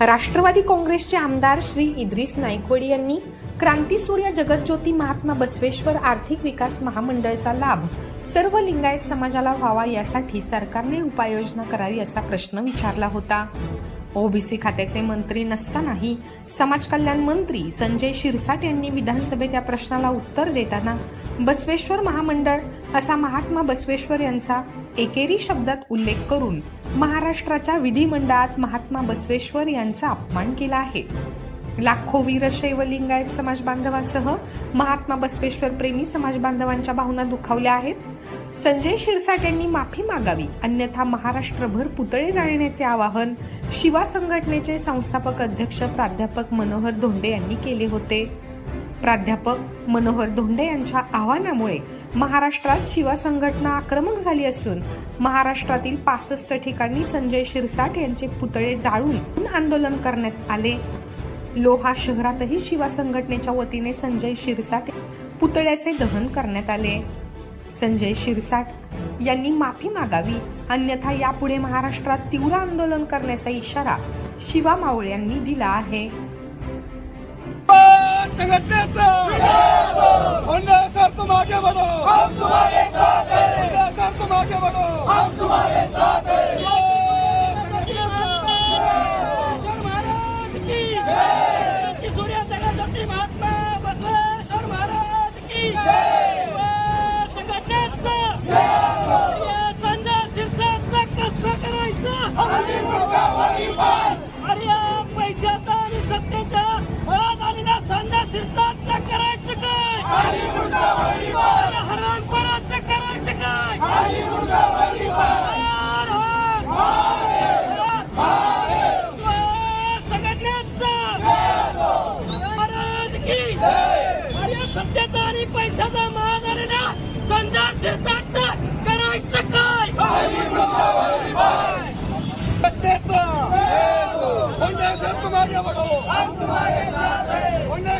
राष्ट्रवादी काँग्रेसचे आमदार श्री इद्रिस नाईकवडी यांनी क्रांतीसूर्य जगतज्योती महात्मा बसवेश्वर आर्थिक विकास महामंडळचा लाभ सर्व लिंगायत समाजाला व्हावा यासाठी सरकारने उपाययोजना करावी असा प्रश्न विचारला होता. ओबीसी खात्याचे मंत्री नसतानाही समाज कल्याण मंत्री संजय शिरसाट यांनी विधानसभेत या प्रश्नाला उत्तर देताना बसवेश्वर महामंडळ असा महात्मा बसवेश्वर यांचा एकेरी शब्दात उल्लेख करून महाराष्ट्राच्या विधिमंडळात महात्मा बसवेश्वर यांचा अपमान केला आहे. लाखो वीरशैव लिंगायत समाज बांधवासह महात्मा बसवेश्वर प्रेमी समाज बांधवांच्या भावना दुखावल्या आहेत. संजय शिरसाट यांनी माफी मागावी अन्यथा महाराष्ट्रभर पुतळे जाळण्याचे आवाहन शिवा संघटनेचे संस्थापक अध्यक्ष प्राध्यापक मनोहर धोंडे यांनी केले होते. प्राध्यापक मनोहर धोंडे यांच्या आव्हानामुळे महाराष्ट्रात शिवा संघटना आक्रमक झाली असून महाराष्ट्रातील पासष्ट ठिकाणी संजय शिरसाट यांचे पुतळे जाळून आंदोलन करण्यात आले. लोहा शहरातही शिवा संघटनेच्या वतीने संजय शिरसाट पुतळ्याचे दहन करण्यात आले. संजय शिरसाट यांनी माफी मागावी अन्यथा यापुढे महाराष्ट्रात तीव्र आंदोलन करण्याचा इशारा शिवा मावळे यांनी दिला आहे. संघटनेचा होंडा सर तुम आगे बढ़ो हम तुम्हारे साथ हैं होंडा सर तुम आगे बढ़ो हम तुम्हारे साथ हैं सूर्य जगदोत्री महात्मा बसवेश्वर महाराज की संघटनेचं संजय शिरसाटचं कसं करायचं अरे पैशाचा आणि सत्तेचा आज आलेल्या संजय शिरसाटचं करायचं काय अरे हरामखोराचं करायचं काय हार, हार. संघटनेचा महाराज की अरे सत्तेचा आणि पैशाचा महाग आलेल्या संजय शिरसाटचं करायचं काय संघटनेचा होंडा सर तुम आगे बढ़ो हम तुम्हारे साथ हैं होंडा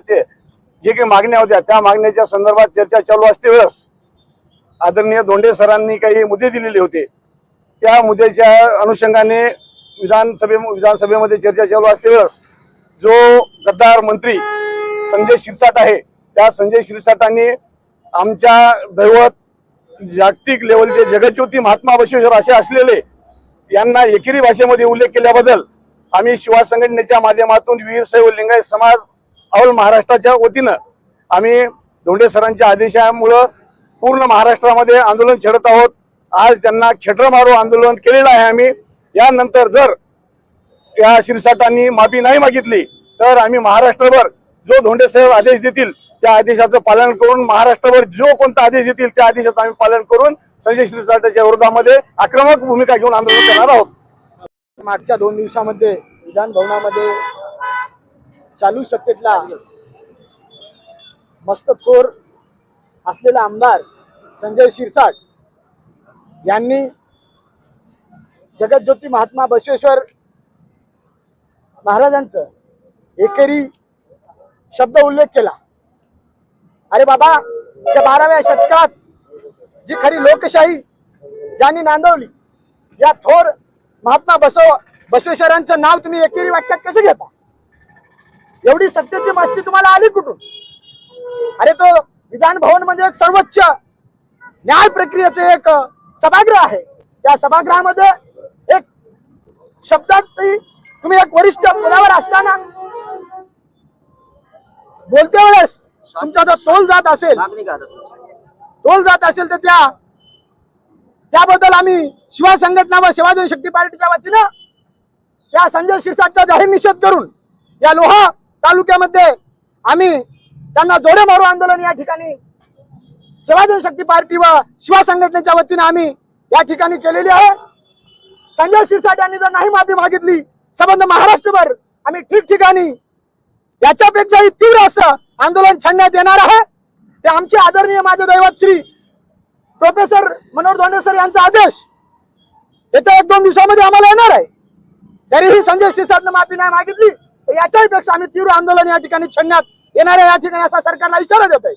चे जे काही मागण्या होत्या त्या मागण्याच्या संदर्भात चर्चा चालू असते वेळेस. आदरणीय धोंडे सरांनी काही मुद्दे दिलेले होते. त्या मुद्द्याच्या अनुषंगाने विधानसभे विधानसभेमध्ये चर्चा चालू असते वेळेस जो गद्दार मंत्री संजय शिरसाट आहे त्या संजय शिरसाटांनी आमच्या दैवत जागतिक लेवलचे जगज्योती महात्मा बसवेश्वर असे असलेले यांना एकेरी भाषेमध्ये उल्लेख केल्याबद्दल आम्ही शिवा संघटनेच्या माध्यमातून वीरशैव लिंगायत समाज अवल महाराष्ट्राच्या वतीनं आम्ही धोंडे सरांच्या आदेशामुळं पूर्ण महाराष्ट्रामध्ये आंदोलन छेडत आहोत. आज त्यांना खेटर मारो आंदोलन केलेलं आहे आम्ही. यानंतर जर या शिरसाटांनी माफी नाही मागितली तर आम्ही महाराष्ट्रभर जो धोंडे साहेब आदेश देतील त्या आदेशाचं पालन करून महाराष्ट्रभर जो कोणता आदेश देतील त्या आदेशाचं आम्ही पालन करून संजय शिरसाटाच्या विरोधामध्ये आक्रमक भूमिका घेऊन आंदोलन करणार आहोत. मागच्या दोन दिवसामध्ये विधान भवनामध्ये चालू सत्तेतला मस्तखोर असलेला आमदार संजय शिरसाट यांनी जगतज्योती महात्मा बसवेश्वर महाराजांचं एकेरी शब्द उल्लेख केला. अरे बाबा त्या बाराव्या शतकात जी खरी लोकशाही ज्यांनी नांदवली या थोर महात्मा बसव बसवेश्वरांचं नाव तुम्ही एकेरी वाक्यात कसं घेता? एवढी सत्तेची मस्ती तुम्हाला आली कुठून? अरे तो विधान भवन म्हणजे एक सर्वोच्च न्याय प्रक्रियेचे एक सभागृह आहे. त्या सभागृहामध्ये एक शब्दात तुम्ही एक वरिष्ठ पदावर असताना बोलते वेळेस तुमचा जर तोल जात असेल तोल जात असेल तर त्या त्याबद्दल आम्ही शिवा संघटना व सेवाजन शक्ती पार्टीच्या वतीनं त्या संजय शिरसाटचा जाहीर निषेध करून या लोहा तालुक्यामध्ये आम्ही त्यांना जोडे मारू आंदोलन या ठिकाणी. सेवाजन शक्ती पार्टी व शिवा संघटनेच्या वतीनं आम्ही या ठिकाणी केलेली आहे. संजय शिरसाट यांनी जर नाही माफी मागितली संबंध महाराष्ट्रभर आम्ही ठिकठिकाणी याच्यापेक्षाही तीव्र असं आंदोलन छाडण्यात येणार आहे. ते आमचे आदरणीय माझे दैवत श्री प्रोफेसर मनोहर धोंडे सर यांचा आदेश येत्या एक दोन दिवसामध्ये आम्हाला येणार आहे. तरीही संजय शिरसाटनं माफी नाही मागितली. याच्याही पेक्षा आम्ही तीव्र आंदोलन या ठिकाणी छेडण्यात येणार या ठिकाणी असा सरकारला इशारा देत आहे